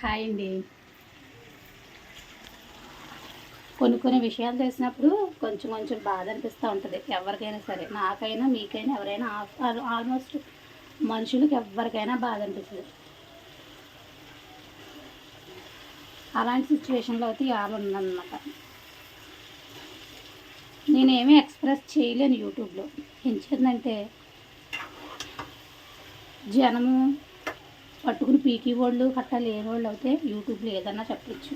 Hi అండి. కొన్ని కొన్ని విషయాలు తెలిసినప్పుడు కొంచెం కొంచెం బాధ అనిపిస్తూ ఉంటుంది. ఎవరికైనా సరే నాకైనా మీకైనా ఎవరైనా ఆల్మోస్ట్ మనుషులకు ఎవరికైనా బాధ అనిపిస్తుంది. అలాంటి సిచ్యువేషన్లో అయితే ఆమె ఉందన్నమాట. నేనేమీ ఎక్స్ప్రెస్ చేయలేను యూట్యూబ్లో. ఎంచేదంటే జనము పట్టుకుని పీకి వాళ్ళు కట్ట లేని వాళ్ళు అయితే యూట్యూబ్లో ఏదన్నా చెప్పచ్చు.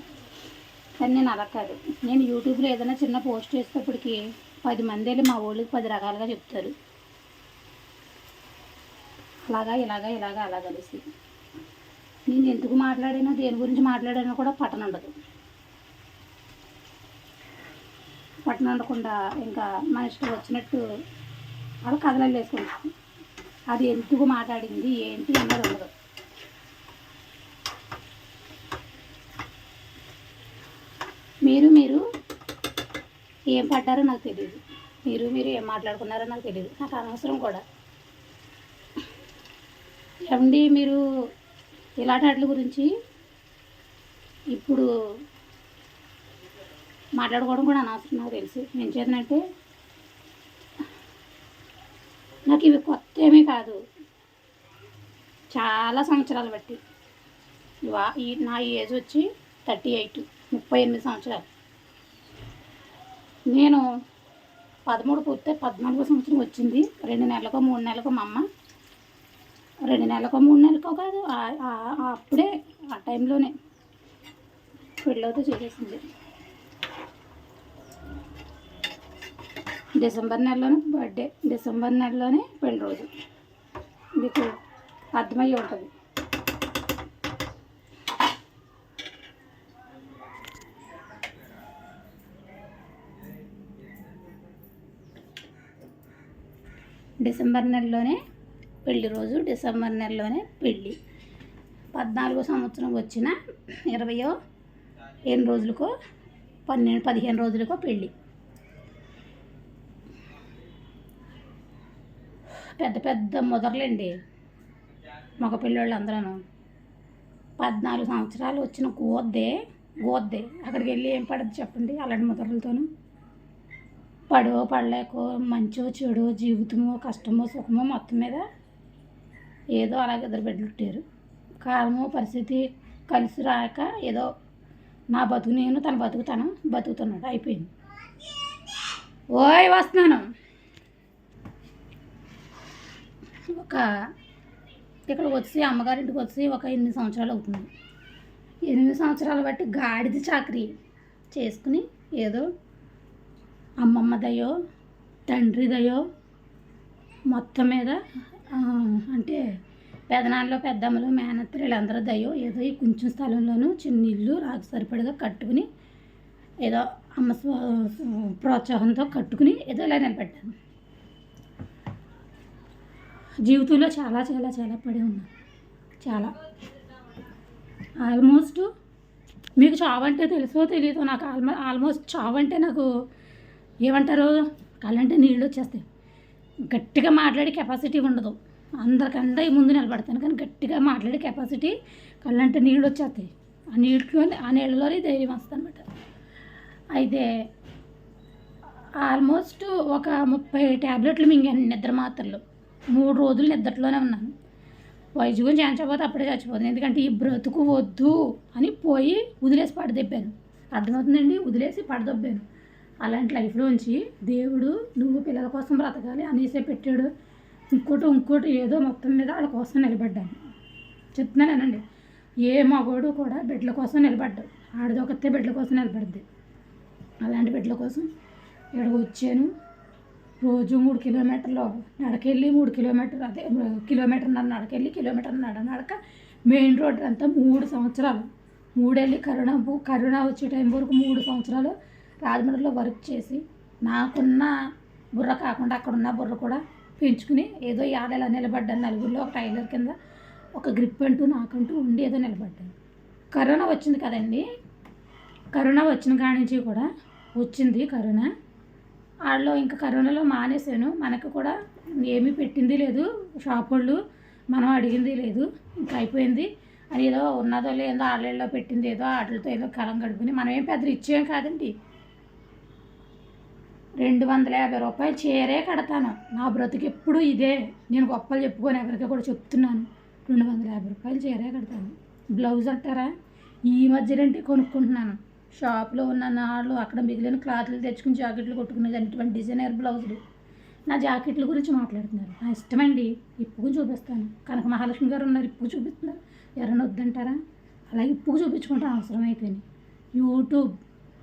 కానీ నేను అలా కాదు. నేను యూట్యూబ్లో ఏదైనా చిన్న పోస్ట్ చేసేటప్పటికి పది మంది వెళ్ళి మా వాళ్ళకి పది రకాలుగా చెప్తారు. అలాగా ఇలాగా ఇలాగా అలా కలిసి. నేను ఎందుకు మాట్లాడానో దేని గురించి మాట్లాడానో కూడా పట్టణ ఉండదు. పట్టణ ఉండకుండా ఇంకా మన ఇష్టం వచ్చినట్టు అలా కథలు వేసుకుంటాం. అది ఎందుకు మాట్లాడింది ఏంటి అన్నది ఉండదు. మీరు మీరు ఏం పడ్డారో నాకు తెలియదు మీరు మీరు ఏం మాట్లాడుకున్నారో నాకు తెలియదు నాకు అనవసరం కూడా. ఏమండి మీరు ఇలాంటి వాటి గురించి ఇప్పుడు మాట్లాడుకోవడం కూడా అనవసరం నాకు తెలుసు. ఏం చేతనంటే నాకు ఇవి కొత్త ఏమీ కాదు. చాలా సంవత్సరాలు బట్టి. ఈ నా ఏజ్ వచ్చి థర్టీ ఎయిట్. ముప్పై ఎనిమిది సంవత్సరాలు. నేను పదమూడు పూర్తే పద్నాలుగో సంవత్సరం వచ్చింది. రెండు నెలలకో మూడు నెలలకో మా అమ్మ. రెండు నెలలకో మూడు నెలలకో కాదు అప్పుడే ఆ టైంలోనే పెళ్ళవుతూ చేసేసింది. డిసెంబర్ నెలలోనే బర్త్డే. డిసెంబర్ నెలలోనే పెళ్ళి రోజు. మీకు అర్థమయ్యి ఉంటుంది. డిసెంబర్ నెలలోనే పెళ్ళి రోజు డిసెంబర్ నెలలోనే పెళ్ళి పద్నాలుగో సంవత్సరం వచ్చిన ఇరవయో ఎన్ని రోజులకో పన్నెండు పదిహేను రోజులకో పెళ్ళి పెద్ద పెద్ద ముదరలండి మగ పిల్లోళ్ళు అందరూ పద్నాలుగు సంవత్సరాలు వచ్చిన గోద్దే గోద్దే. అక్కడికి వెళ్ళి ఏం పడద్దు చెప్పండి అలాంటి ముదరలతోనూ. పడవ పడలేకో మంచో చెడో జీవితమో కష్టమో సుఖమో మొత్తం మీద ఏదో అలాగే ఇద్దరు బిడ్డలు కాలము పరిస్థితి కలిసి రాక ఏదో నా బతుకు నేను తన బతుకు తను బతుకుతున్నాడు. అయిపోయింది. ఓయ్ వస్తున్నాను. ఒక ఇక్కడ వచ్చి అమ్మగారింటికి వచ్చి ఒక ఎనిమిది సంవత్సరాలు అవుతుంది. ఎనిమిది సంవత్సరాలు బట్టి గాడిద చాకరీ చేసుకుని ఏదో అమ్మమ్మ దయో తండ్రి దయో మొత్తం మీద అంటే పెదనాన్నలో పెద్దమ్మలు మేనత్తలు వీళ్ళందరూ దయో ఏదో ఈ కొంచెం స్థలంలోనూ చిన్న ఇల్లు రాకు సరిపడగా కట్టుకుని ఏదో అమ్మ స్వ ప్రోత్సాహంతో కట్టుకుని ఏదో ఇలా నిలబెట్టాను జీవితంలో చాలా చాలా చాలా పడి ఉన్నాను. చాలా. ఆల్మోస్ట్ మీకు చావంటే తెలుసో తెలియదు నాకు ఆల్మో ఆల్మోస్ట్ చావంటే నాకు ఏమంటారు? కళ్ళంటే నీళ్ళు వచ్చేస్తాయి. గట్టిగా మాట్లాడే కెపాసిటీ ఉండదు. అందరికంటే ముందు నిలబడతాను కానీ గట్టిగా మాట్లాడే కెపాసిటీ కళ్ళంటే నీళ్ళు వచ్చేస్తాయి. ఆ నీటిలోనే ఆ నీళ్ళలోనే ధైర్యం వస్తుంది అనమాట అయితే ఆల్మోస్ట్ ఒక ముప్పై ట్యాబ్లెట్లు మింగాను నిద్ర మాత్రలు. మూడు రోజులు నిద్రలోనే ఉన్నాను. వైద్యం చేయించకపోతే అప్పుడే చచ్చిపోతుంది ఎందుకంటే ఈ బ్రతుకు వద్దు అని పోయి వదిలేసి పడదెబ్బాను. అర్థమవుతుందండి? వదిలేసి పడదొబ్బాను. అలాంటి లైఫ్లోంచి దేవుడు నువ్వు పిల్లల కోసం బ్రతకాలి అనేసే పెట్టాడు. ఇంకోటి ఇంకోటి ఏదో మొత్తం మీద వాళ్ళ కోసం నిలబడ్డాను. చెప్తున్నానండి ఏ మగోడు కూడా బిడ్డల కోసం నిలబడ్డాడు. ఆడదొకతే బిడ్డల కోసం నిలబడ్డది అలాంటి బిడ్డల కోసం ఇక్కడికి వచ్చాను. రోజు మూడు కిలోమీటర్లు నడకెళ్ళి మూడు కిలోమీటర్ అదే కిలోమీటర్న్నర నడకెళ్ళి కిలోమీటర్ నడ నడక మెయిన్ రోడ్ అంతా మూడు సంవత్సరాలు. మూడేళ్ళి కరోనా కరోనా వచ్చే టైం వరకు మూడు సంవత్సరాలు రాజమండ్రిలో వర్క్ చేసి నాకున్న బుర్ర కాకుండా అక్కడ ఉన్న బుర్ర కూడా పెంచుకుని ఏదో యాడలా నిలబడ్డాను. నలుగురిలో ఒక టైలర్ కింద ఒక గ్రిప్ అంటూ నాకంటూ ఉండి ఏదో నిలబడ్డాను. కరోనా వచ్చింది కదండి. కరోనా వచ్చిన కాడి నుంచి కూడా వచ్చింది కరోనా. వాళ్ళు ఇంకా కరోనాలో మానేశాను. మనకు కూడా ఏమీ పెట్టింది లేదు. షాప్ వాళ్ళు మనం అడిగింది లేదు. ఇంకా అయిపోయింది. అది ఏదో ఉన్నదో లేదో ఆళ్ళలో పెట్టింది ఏదో ఆటలతో ఏదో కలం గడుపుని మనం ఏం పెద్ద ఇచ్చేం కాదండి. రెండు వందల యాభై రూపాయలు చీరే కడతాను. నా బ్రతుకు ఎప్పుడు ఇదే. నేను గొప్పలు చెప్పుకొని ఎవరికి కూడా చెప్తున్నాను. రెండు వందల యాభై రూపాయలు చీరే కడతాను. బ్లౌజ్ అంటారా? ఈ మధ్యనంటే కొనుక్కుంటున్నాను. షాప్లో ఉన్న నాళ్ళు అక్కడ మిగిలిన క్లాత్లు తెచ్చుకుని జాకెట్లు కొట్టుకునేది అటువంటి డిజైనర్ బ్లౌజులు. నా జాకెట్ల గురించి మాట్లాడుతున్నారు. నా ఇష్టమండి. ఇప్పుకు చూపిస్తాను. కనక మహాలక్ష్మి గారు ఉన్నారు. ఇప్పుకు చూపిస్తున్నారు. ఎవరైనా వద్దంటారా? అలాగే ఇప్పుకు అవసరం అవసరమైతేనే యూట్యూబ్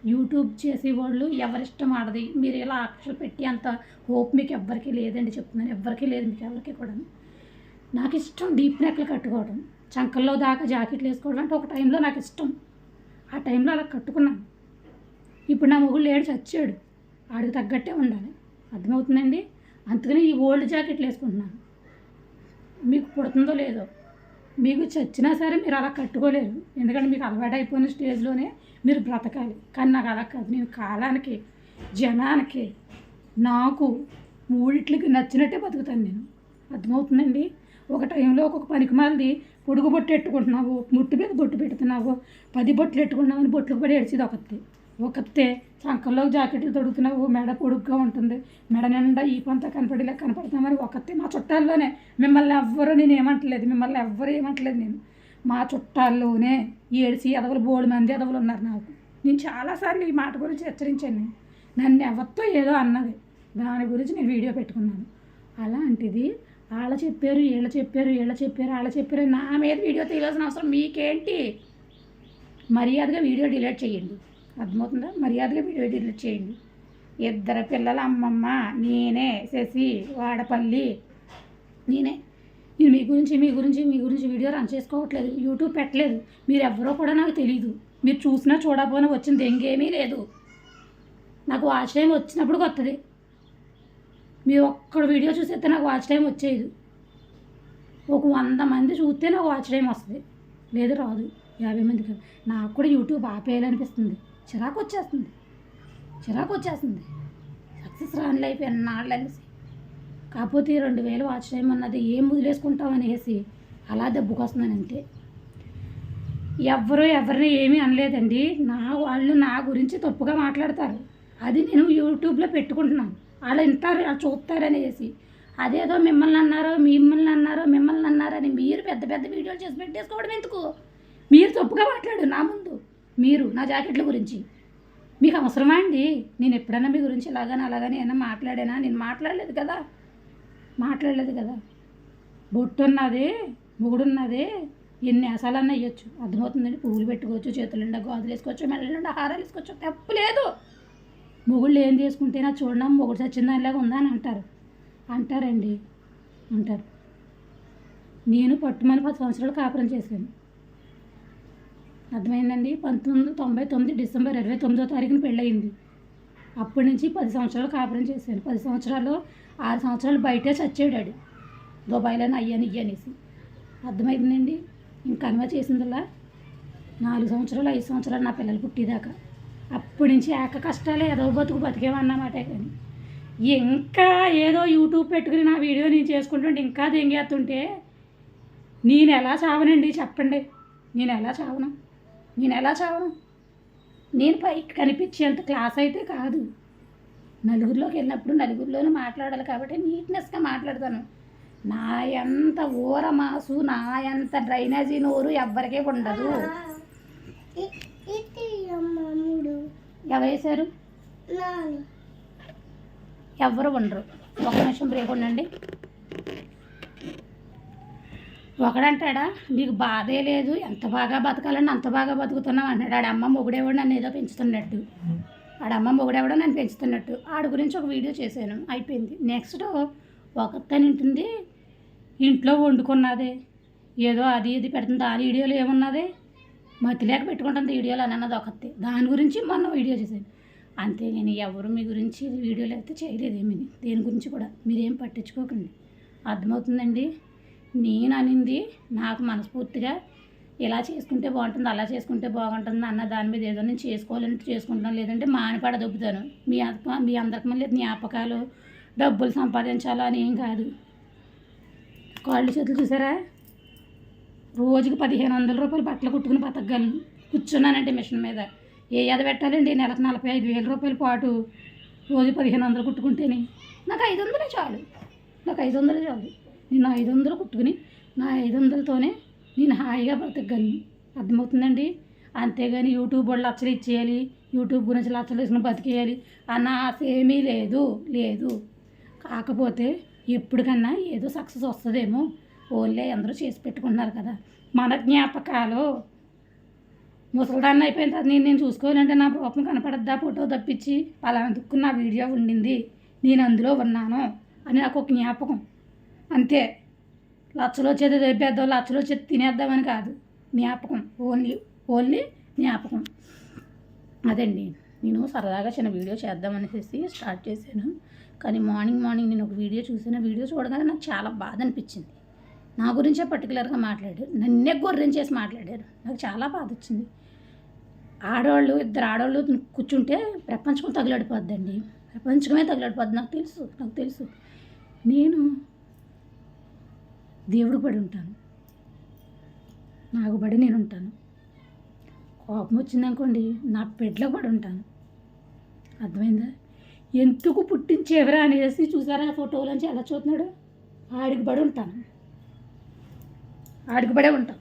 యూట్యూబ్ చేసేవాళ్ళు ఎవరిష్టం ఆడది. మీరు ఇలా అక్షలు పెట్టి అంత హోప్ మీకు ఎవ్వరికీ లేదండి చెప్తున్నాను. ఎవ్వరికీ లేదు మీకు ఎవరికి కూడా నాకు ఇష్టం డీప్ నెక్లు కట్టుకోవడం. చంకల్లో దాకా జాకెట్లు వేసుకోవడం అంటే ఒక టైంలో నాకు ఇష్టం. ఆ టైంలో అలా కట్టుకున్నాను. ఇప్పుడు నా మొగుడు లేడు చచ్చాడు. ఆడికి తగ్గట్టే ఉండాలి. అర్థమవుతుందండి? అందుకని ఈ ఓల్డ్ జాకెట్లు వేసుకుంటున్నాను. మీకు పుడుతుందో లేదో మీకు చచ్చినా సరే మీరు అలా కట్టుకోలేరు. ఎందుకంటే మీకు అలవాటు అయిపోయిన స్టేజ్లోనే మీరు బ్రతకాలి. కానీ నాకు అలా కాదు. నేను కాలానికి జనానికి నాకు మూడిట్లకి నచ్చినట్టే బతుకుతాను నేను. అర్థమవుతుందండి? ఒక టైంలో ఒక్కొక్క పనికి మంది పొడుగు బొట్టు ఎట్టుకుంటున్నావు ముట్టు మీద బొట్టు పెడుతున్నావు పది బొట్లు ఎట్టుకున్నావు అని బొట్లు పడి ఏడ్చేది ఒకటి ఒకతే చంకల్లో జాకెట్లు తొడుగుతున్నావు మెడ పొడుగ్గా ఉంటుంది. మెడ నిండా ఈ పంత కనపడేలా కనపడతామని ఒకతే మా చుట్టాల్లోనే. మిమ్మల్ని ఎవ్వరూ నేను ఏమంటలేదు. మిమ్మల్ని ఎవ్వరూ ఏమంటలేదు నేను. మా చుట్టాల్లోనే ఏడిసి ఎదవలు బోడు మంది ఎదవలు ఉన్నారు నాకు. నేను చాలాసార్లు ఈ మాట గురించి హెచ్చరించాను నన్ను ఎవరితో ఏదో అన్నది. దాని గురించి నేను వీడియో పెట్టుకున్నాను. అలాంటిది వాళ్ళ చెప్పారు వీళ్ళ చెప్పారు వీళ్ళ చెప్పారు వాళ్ళ చెప్పారు. నా మీద వీడియో తీయాల్సిన అవసరం మీకేంటి? మర్యాదగా వీడియో డిలీట్ చేయండి. అర్థమవుతుందా? మర్యాదగా వీడియో డిలీట్ చేయండి. ఇద్దరు పిల్లల అమ్మమ్మ నేనే శశి వాడపల్లి నేనే. నేను మీ గురించి మీ గురించి మీ గురించి వీడియో రన్ చేసుకోవట్లేదు. యూట్యూబ్ పెట్టలేదు. మీరు ఎవరో కూడా నాకు తెలియదు మీరు చూసినా చూడకపోయినా వచ్చింది ఎంగేమీ లేదు. నాకు వాచ్ టైం వచ్చినప్పుడు కొత్తది. మీ ఒక్కడ వీడియో చూసేస్తే నాకు వాచ్ టైం వచ్చేది ఒక వంద మంది చూస్తే నాకు వాచ్ టైం వస్తుంది. లేదు రాదు. యాభై మంది నాకు కూడా యూట్యూబ్ ఆపేయాలనిపిస్తుంది. చిరాకు వచ్చేస్తుంది చిరాకు వచ్చేస్తుంది సక్సెస్ రాని లైఫ్ ఎన్నాళ్ళు అనేసి కాకపోతే రెండు వేలు వాచ్ టైం అన్నది ఏం వదిలేసుకుంటాం అనేసి అలా దెబ్బకొస్తున్నాను అంతే ఎవ్వరు ఎవరిని ఏమీ అనలేదండి. నా వాళ్ళు నా గురించి తప్పుగా మాట్లాడతారు. అది నేను యూట్యూబ్లో పెట్టుకుంటున్నాను. వాళ్ళు వింటారు వాళ్ళు చూస్తారు అనేసి అదేదో మిమ్మల్ని అన్నారో మిమ్మల్ని అన్నారో మిమ్మల్ని అన్నారని మీరు పెద్ద పెద్ద వీడియోలు చేసి పెట్టేసుకోవడం ఎందుకు? మీరు తప్పుగా మాట్లాడు నా ముందు. మీరు నా జాకెట్ల గురించి. మీకు అవసరమా అండి నేను ఎప్పుడైనా మీ గురించి ఇలాగని అలాగని ఏమైనా మాట్లాడానా? నేను మాట్లాడలేదు కదా. మాట్లాడలేదు కదా. బొట్టు ఉన్నది మొగుడున్నది ఎన్ని ఆశాలన్నా వేయచ్చు అర్థమవుతుందండి? పువ్వులు పెట్టుకోవచ్చు చేతులు నిండా గాజులు వేసుకోవచ్చు మెడల నిండా హారాలు వేసుకోవచ్చు. తప్పు లేదు. మొగుళ్ళు ఏం చేసుకుంటేనా చూడడం మొగుడు చచ్చిన దానిలాగా ఉందా అని అంటారు. అంటారండి. అంటారు. నేను పట్టుమని పది సంవత్సరాలు కాపురం చేశాను. అర్థమైందండి? పంతొమ్మిది తొంభై తొమ్మిది డిసెంబర్ ఇరవై తొమ్మిదో తారీఖున పెళ్ళయింది. అప్పటి నుంచి పది సంవత్సరాలు కాపురం చేశాను పది సంవత్సరాలు ఆరు సంవత్సరాలు బయటే చచ్చాడు డాడీ. దుబాయ్లోనే అయ్యాను ఇయ్యనేసి. అర్థమైందండి? ఇంక కన్వా చేసిందల్లా నాలుగు సంవత్సరాలు ఐదు సంవత్సరాలు నా పిల్లలు పుట్టేదాకా. అప్పటి నుంచి ఏక కష్టాలే ఏదో బతుకు బతికేమన్నమాట కానీ. ఇంకా ఏదో యూట్యూబ్ పెట్టుకుని నా వీడియో నేను చేసుకుంటుంటే ఇంకా దెంగేస్తుంటే నేను ఎలా చావనండి చెప్పండి? నేను ఎలా చావను? నేను ఎలా చావను? నేను పైకి కనిపించేంత క్లాస్ అయితే కాదు. నలుగురిలోకి వెళ్ళినప్పుడు నలుగురిలోనే మాట్లాడాలి కాబట్టి నీట్నెస్గా మాట్లాడతాను. నా ఎంత ఊర మాసు నా ఎంత డ్రైనేజీ నోరు ఎవ్వరికీ ఉండదు. ఎవరేశారు? ఎవ్వరు ఉండరు. ఒక నిమిషం బ్రేక్ ఉండండి. ఒకడంటాడా నీకు బాధే లేదు ఎంత బాగా బతకాలని అంత బాగా బతుకుతున్నావు అంటాడు ఆడ అమ్మ మొగుడేవాడు నన్ను ఏదో పెంచుతున్నట్టు. ఆడ అమ్మ మొగుడేవాడో నన్ను పెంచుతున్నట్టు. ఆడి గురించి ఒక వీడియో చేశాను. అయిపోయింది. నెక్స్ట్ ఒకతని ఉంటుంది ఇంట్లో వండుకున్నదే. ఏదో అది ఇది పెడుతుంది. దాని వీడియోలు ఏమున్నది? మతి లేక పెట్టుకుంటుంది వీడియోలు అని అన్నది ఒకటి దాని గురించి మొన్న వీడియో చేశాను. అంతే నేను ఎవరు మీ గురించి వీడియోలు అయితే చేయలేదు ఏమీ. దేని గురించి కూడా మీరేం పట్టించుకోకండి. అర్థమవుతుందండి? నేను అనింది నాకు మనస్ఫూర్తిగా ఇలా చేసుకుంటే బాగుంటుంది అలా చేసుకుంటే బాగుంటుంది అన్న దాని మీద ఏదో నేను చేసుకోవాలంటే చేసుకుంటాను లేదంటే మానిపడ దొబ్బుతాను. మీ మీ అందరికి మళ్ళీ జ్ఞాపకాలు డబ్బులు సంపాదించాలో అని ఏం కాదు. కాళ్ళు చేతులు చూసారా? రోజుకి పదిహేను వందల రూపాయలు బట్టలు కుట్టుకుని బతకగలను. కూర్చున్నానంటే మిషన్ మీద. ఏ ఎద పెట్టాలండి? నెలకు నలభై ఐదు వేల రూపాయల పాటు రోజు పదిహేను వందలు కుట్టుకుంటేనే. నాకు ఐదు వందలే చాలు. నాకు ఐదు వందలే చాలు. నేను ఐదు వందలు కుట్టుకుని నా ఐదు వందలతోనే నేను హాయిగా బ్రతకగలను. అర్థమవుతుందండి? అంతేగాని యూట్యూబ్ వాళ్ళు లక్షలు ఇచ్చేయాలి యూట్యూబ్ గురించి లక్షలు వేసుకుని బతికేయాలి అన్న ఆశ ఏమీ లేదు లేదు. కాకపోతే ఎప్పటికన్నా ఏదో సక్సెస్ వస్తుందేమో. ఓన్లే అందరూ చేసి పెట్టుకుంటున్నారు కదా. మన జ్ఞాపకాలు. ముసలిదాన్ని అయిపోయిన తర్వాత నేను నేను చూసుకోవాలంటే నా రూపం కనపడద్దా? ఫోటో తప్పించి పలానా దుక్కు నా వీడియో ఉండింది నేను అందులో ఉన్నాను అని నాకు ఒక జ్ఞాపకం. అంతే. లచ్చలో చేతి తెప్పేద్దాం లచ్చలో చేతి తినేద్దామని కాదు. జ్ఞాపకం. ఓన్లీ ఓన్లీ జ్ఞాపకం. అదండి. నేను సరదాగా చిన్న వీడియో చేద్దామనేసి స్టార్ట్ చేశాను. కానీ మార్నింగ్ మార్నింగ్ నేను ఒక వీడియో చూసిన వీడియో చూడగానే నాకు చాలా బాధ అనిపించింది. నా గురించే పర్టికులర్గా మాట్లాడారు. నన్నే గుర్రం చేసి మాట్లాడారు. నాకు చాలా బాధ వచ్చింది. ఆడవాళ్ళు ఇద్దరు ఆడవాళ్ళు కూర్చుంటే ప్రపంచం తగిలడిపోద్దండి. ప్రపంచమే తగిలడిపోద్ది. నాకు తెలుసు నాకు తెలుసు. నేను దేవుడు పడి ఉంటాను. నాకు పడి నేను ఉంటాను. కోపం వచ్చిందనుకోండి నా పెడ్లో పడి ఉంటాను. అర్థమైందా? ఎందుకు పుట్టించేవరా అనేసి చూసారా ఆ ఫోటోలోంచి ఎలా చూస్తున్నాడు? ఆడికి పడి ఉంటాను. ఆడికి పడే ఉంటాను.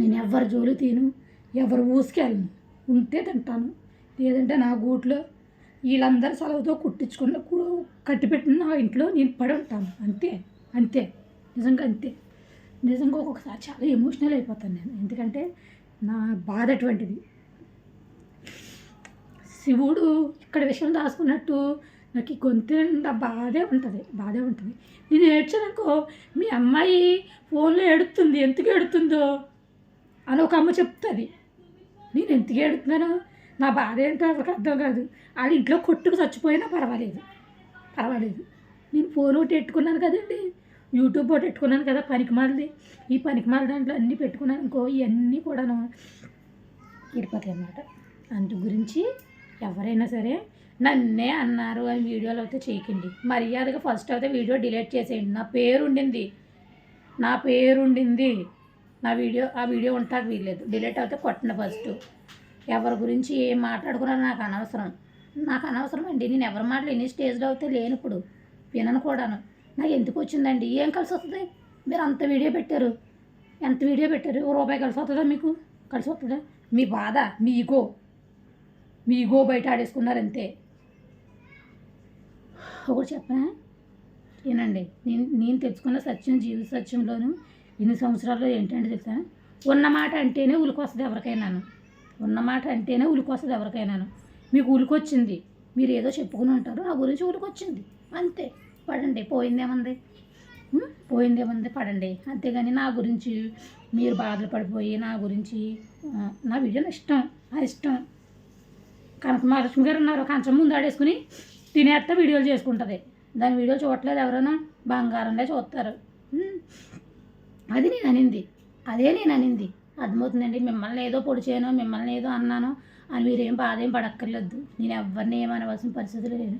నేను ఎవరి జోలు తీను ఎవరు ఊసుకెళ్ళను. ఉంటే తింటాను. లేదంటే నా గూట్లో వీళ్ళందరూ సెలవుతో కుట్టించుకున్న కట్టిపెట్టిన నా ఇంట్లో నేను పడి ఉంటాను. అంతే అంతే. నిజంగా అంతే. నిజంగా ఒక్కొక్కసారి చాలా ఎమోషనల్ అయిపోతాను నేను. ఎందుకంటే నా బాధ అటువంటిది. శివుడు ఇక్కడ విషయం దాచుకున్నట్టు నాకు ఈ గొంతు నిండా బాధే ఉంటుంది. బాధే ఉంటుంది. నేను ఏడ్చాననుకో మీ అమ్మాయి ఫోన్లో ఏడుతుంది. ఎందుకు ఏడుతుందో? అని ఒక అమ్మ చెప్తుంది. నేను ఎందుకు ఏడుతున్నాను? నా బాధ ఏంటో ఎవరికి అర్థం కాదు. వాళ్ళ ఇంట్లో కొట్టుకు చచ్చిపోయినా పర్వాలేదు. పర్వాలేదు. నేను ఫోన్ ఒకటి పెట్టుకున్నాను కదండి. యూట్యూబ్ ఒకటి పెట్టుకున్నాను కదా పనికిమాలది. ఈ పనికిమాల దాంట్లో అన్నీ పెట్టుకున్నాను ఇంకో ఇవన్నీ కూడాను ఇడిపోతాయి అన్నమాట అందు గురించి ఎవరైనా సరే నన్నే అన్నారు అని వీడియోలు అయితే చేయకండి. మర్యాదగా ఫస్ట్ అయితే వీడియో డిలీట్ చేసేయండి. నా పేరు ఉండింది నా పేరు ఉండింది నా వీడియో ఆ వీడియో ఉంటాకు వీల్లేదు. డిలీట్ అయితే కొట్టండి ఫస్ట్. ఎవరి గురించి ఏం మాట్లాడుకున్నా నాకు అనవసరం. నాకు అనవసరం అండి. నేను ఎవరి మాటలు ఎన్ని స్టేజ్లో అయితే లేను ఇప్పుడు వినను కూడాను. నాకు ఎందుకు వచ్చిందండి? ఏం కలిసి వస్తుంది? మీరు అంత వీడియో పెట్టారు. ఎంత వీడియో పెట్టారు? ఓ రూపాయి కలిసి వస్తుందా మీకు? కలిసి వస్తుందా? మీ బాధ మీ ఈగో. మీ ఈగో బయట ఆడేసుకున్నారు అంతే. ఒకటి చెప్పనా? ఏనండి నేను నేను తెచ్చుకున్న సత్యం జీవిత సత్యంలోను ఇన్ని సంవత్సరాల్లో ఏంటంటే తెలుసా? ఉన్న మాట అంటేనే ఉలికొస్తుంది ఎవరికైనాను. ఉన్న మాట అంటేనే ఉలికొస్తుంది ఎవరికైనాను. మీకు ఉలికొచ్చింది. మీరు ఏదో చెప్పుకుని ఉంటారు. నా గురించి ఉలికొచ్చింది. అంతే. పడండి పోయిందేముంది? పోయిందేముంది? పడండి. అంతేగాని నా గురించి మీరు బాధలు పడిపోయి నా గురించి నా వీడియోలు ఇష్టం ఆ ఇష్టం. కనక మహాలక్ష్మి గారు ఉన్నారు కంచం ముందు ఆడేసుకుని తినేస్తే వీడియోలు చేసుకుంటుంది. దాని వీడియో చూడట్లేదు ఎవరైనా బంగారంలో చూస్తారు. అది నేను అనింది అదే నేను అనింది. అర్థమవుతుందండి మిమ్మల్ని ఏదో పొడి చేయను మిమ్మల్ని ఏదో అన్నాను అని మీరేం బాధ ఏం పడక్కర్లేదు. నేను ఎవరిని ఏమనవలసిన పరిస్థితులు లేదు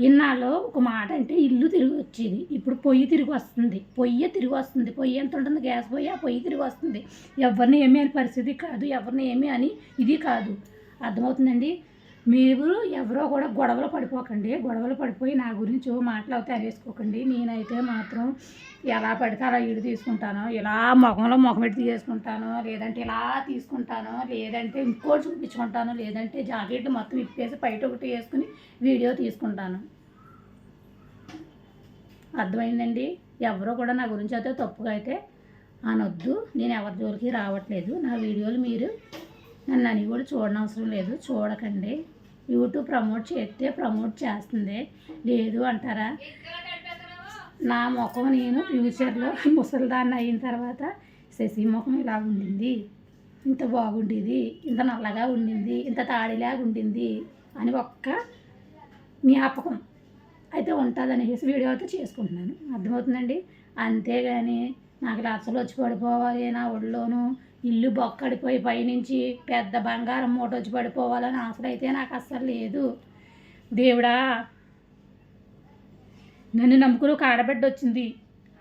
ఇన్నాళ్ళు ఒక మాట అంటే ఇల్లు తిరిగి వచ్చేది. ఇప్పుడు పొయ్యి తిరిగి వస్తుంది. పొయ్యి తిరిగి వస్తుంది. పొయ్యి ఎంత ఉంటుంది? గ్యాస్ పొయ్యి ఆ పొయ్యి తిరిగి వస్తుంది. ఎవరిని ఏమీ అని పరిస్థితి కాదు. ఎవరిని ఏమీ అని ఇది కాదు. అర్థమవుతుందండి? మీరు ఎవరో కూడా గొడవలు పడిపోకండి. గొడవలు పడిపోయి నా గురించి మాటలు అవుతాయి అనేసుకోకండి నేనైతే మాత్రం ఎలా పడితే అలా ఇడు తీసుకుంటాను ఇలా ముఖంలో ముఖం పెట్టి తీసుకుంటాను లేదంటే ఇలా తీసుకుంటాను లేదంటే ఇంకోటి చూపించుకుంటాను లేదంటే జాకెట్ మొత్తం ఇప్పేసి బయట ఒకటి వేసుకుని వీడియో తీసుకుంటాను. అర్థమైందండి? ఎవరో కూడా నా గురించి అయితే తప్పుగా అయితే అనొద్దు. నేను ఎవరి జోలికి రావట్లేదు. నా వీడియోలు మీరు నన్ను అని కూడా చూడనవసరం లేదు. చూడకండి. యూట్యూబ్ ప్రమోట్ చేస్తే ప్రమోట్ చేస్తుంది. లేదు అంటారా? నా ముఖం నేను ఫ్యూచర్లో ముసలిదాన్ని అయిన తర్వాత శశి ముఖం ఇలా ఉండింది. ఇంత బాగుండేది. ఇంత నల్లగా ఉండింది. ఇంత తాడిలాగా ఉండింది అని ఒక్క జ్ఞాపకం అయితే ఉంటుంది అనేసి వీడియో అయితే చేసుకుంటున్నాను. అర్థమవుతుందండి? అంతేగాని నాకు లచ్చలు వచ్చి పడిపోవాలి నా ఒళ్ళోనూ. ఇల్లు బొక్కడిపోయి పైనుంచి పెద్ద బంగారం మూట వచ్చి పడిపోవాలని ఆశలు అయితే నాకు అస్సలు లేదు. దేవుడా నన్ను నమ్ముకుని ఒక ఆడబిడ్డ వచ్చింది.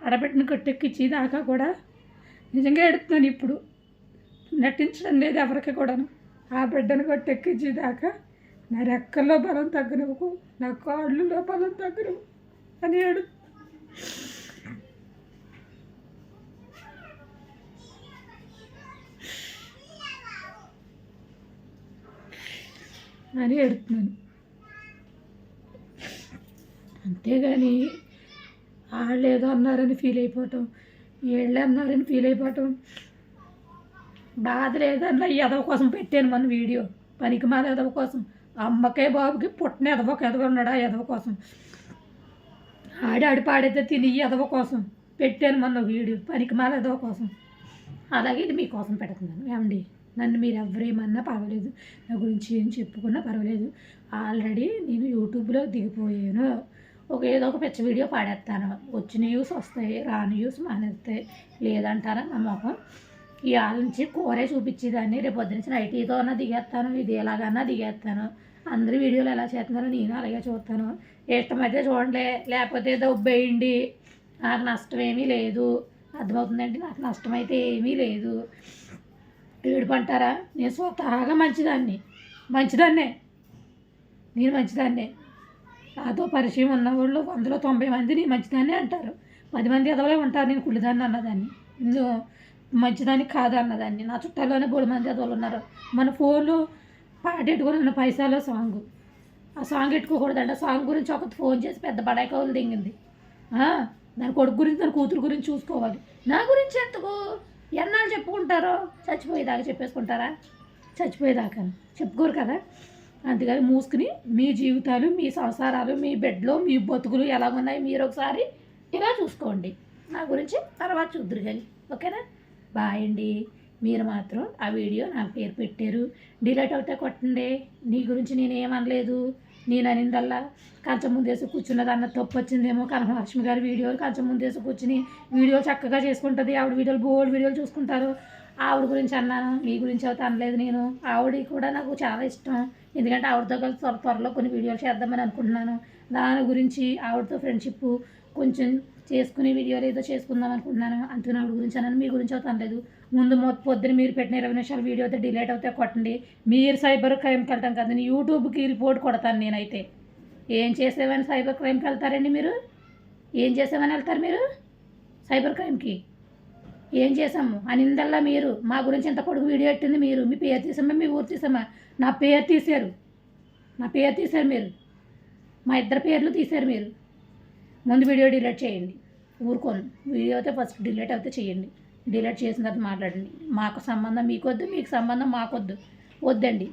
ఆడబిడ్డను కొట్టెక్కిచ్చి దాకా కూడా నిజంగా ఎడుతున్నాను ఇప్పుడు. నటించడం లేదు ఎవరికి కూడాను. ఆ బిడ్డను కొట్టెక్కించేదాకా నా రెక్కల్లో బలం తగ్గనివ్వకు నా కాళ్ళలో బలం తగ్గనివ్వు అని ఏడు అని ఎడుతున్నాను అంతేగాని వాళ్ళు ఏదో అన్నారని ఫీల్ అయిపోవటం వీళ్ళే అన్నారని ఫీల్ అయిపోవటం బాధ లేదన్న ఎదవ కోసం పెట్టాను మన వీడియో. పనికి మాల ఎదవ కోసం. అమ్మకే బాబుకి పుట్టిన ఎదవ ఎదవ ఉన్నాడా ఎదవ కోసం. ఆడి ఆడి పాడైతే తిని ఎదవ కోసం పెట్టాను మన వీడియో. పనికి మాల ఎదవ కోసం. అలాగే ఇది మీకోసం పెడుతున్నాను. ఏమండి? నన్ను మీరు ఎవరేమన్నా పర్వాలేదు. నా గురించి ఏం చెప్పుకున్నా పర్వాలేదు. ఆల్రెడీ నేను యూట్యూబ్లో దిగిపోయాను. ఒక ఏదో ఒక పిచ్చ వీడియో పాడేస్తాను. వచ్చిన న్యూస్ వస్తాయి రాని న్యూస్ మానేస్తాయి లేదంటారా నా మొఖం ఈ వాళ్ళ నుంచి కూరే చూపించేదాన్ని. రేపు పొద్దు నుంచి అన్నా దిగేస్తాను. ఇది ఎలాగన్నా దిగేస్తాను. అందరి వీడియోలు ఎలా చేస్తున్నారో నేను అలాగే చూస్తాను. ఇష్టమైతే చూడండి. లేకపోతే దొబ్బేయండి నాకు నష్టం ఏమీ లేదు. అర్థమవుతుందండి? నాకు నష్టం అయితే ఏమీ లేదు. ఏడుపంటారా? నేను స్వతహాగా మంచిదాన్ని. మంచిదాన్నే. నేను మంచిదాన్నే. నాతో పరిచయం ఉన్న వాళ్ళు వందలో తొంభై మంది నేను మంచిదాన్ని అంటారు. పది మంది ఎదవలే ఉంటారు నేను కుళ్ళిదాన్ని అన్నదాన్ని. నేను మంచిదాన్ని కాదు అన్నదాన్ని నా చుట్టాల్లోనే బోడు మంది ఎదవలు ఉన్నారు. మన ఫోన్లు పాట పెట్టుకుని పైసాలో సాంగ్. ఆ సాంగ్ పెట్టుకోకూడదండి ఆ సాంగ్ గురించి ఒక ఫోన్ చేసి పెద్ద బడాయి కవులు దిగింది దాని కొడుకు గురించి దాని కూతురు గురించి చూసుకోవాలి. నా గురించి ఎందుకు? ఎన్నాళ్ళు చెప్పుకుంటారో? చచ్చిపోయేదాకా చెప్పేసుకుంటారా? చచ్చిపోయేదాకా. చెప్పుకోరు కదా? అందుకని మూసుకుని మీ జీవితాలు మీ సంసారాలు మీ బెడ్లో మీ బతుకులు ఎలా ఉన్నాయి మీరు ఒకసారి ఇలా చూసుకోండి. నా గురించి తర్వాత చూద్దరు కానీ. ఓకేనా? బాయ్ అండి. మీరు మాత్రం ఆ వీడియో నాకు పేరు పెట్టారు. డిలీట్ అవుతే కొట్టండి. నీ గురించి నేను ఏమనలేదు నేను అనిందల్లా కంచం ముందేసి కూర్చున్నది అన్న తప్పు వచ్చిందేమో కనకలక్ష్మి గారి వీడియోలు కంచం ముందేసి కూర్చుని వీడియోలు చక్కగా చేసుకుంటుంది. ఆవిడ వీడియోలు బోల్డ్ వీడియోలు చూసుకుంటారు. ఆవిడ గురించి అన్నాను మీ గురించి అయితే అనలేదు నేను. ఆవిడ కూడా నాకు చాలా ఇష్టం. ఎందుకంటే ఆవిడతో కలిసి త్వర త్వరలో కొన్ని వీడియోలు చేద్దామని అనుకుంటున్నాను. దాని గురించి ఆవిడతో ఫ్రెండ్షిప్ కొంచెం చేసుకునే వీడియోలు ఏదో చేసుకుందాం అనుకుంటున్నాను అంతకుని ఆవిడ గురించి అన్నాను మీ గురించి అవుతాను లేదు. ముందు మొ పొద్దున మీరు పెట్టిన ఇరవై నిమిషాలు వీడియో అయితే డిలేట్ అవుతే కొట్టండి. మీరు సైబర్ క్రైమ్కి వెళ్తాం కదా నేను యూట్యూబ్కి రిపోర్ట్ కొడతాను నేనైతే. ఏం చేసేవని సైబర్ క్రైమ్కి వెళ్తారండి మీరు? ఏం చేసామని వెళ్తారు మీరు? సైబర్ క్రైమ్కి. ఏం చేసాము అనిందల్లా మీరు. మా గురించి ఇంత పొడుగు వీడియో పెట్టింది మీరు. మీ పేరు తీసామా మీ ఊరు తీసామా? నా పేరు తీశారు. నా పేరు తీశారు మీరు. మా ఇద్దరు పేర్లు తీశారు మీరు. ముందు వీడియో డిలీట్ చేయండి. ఊరుకోను. వీడియో అయితే ఫస్ట్ డిలీట్ అయితే చేయండి. డిలీట్ చేసిన తర్వాత మాట్లాడండి. మాకు సంబంధం మీకొద్దు మీకు సంబంధం మాకొద్దు. వద్దండి.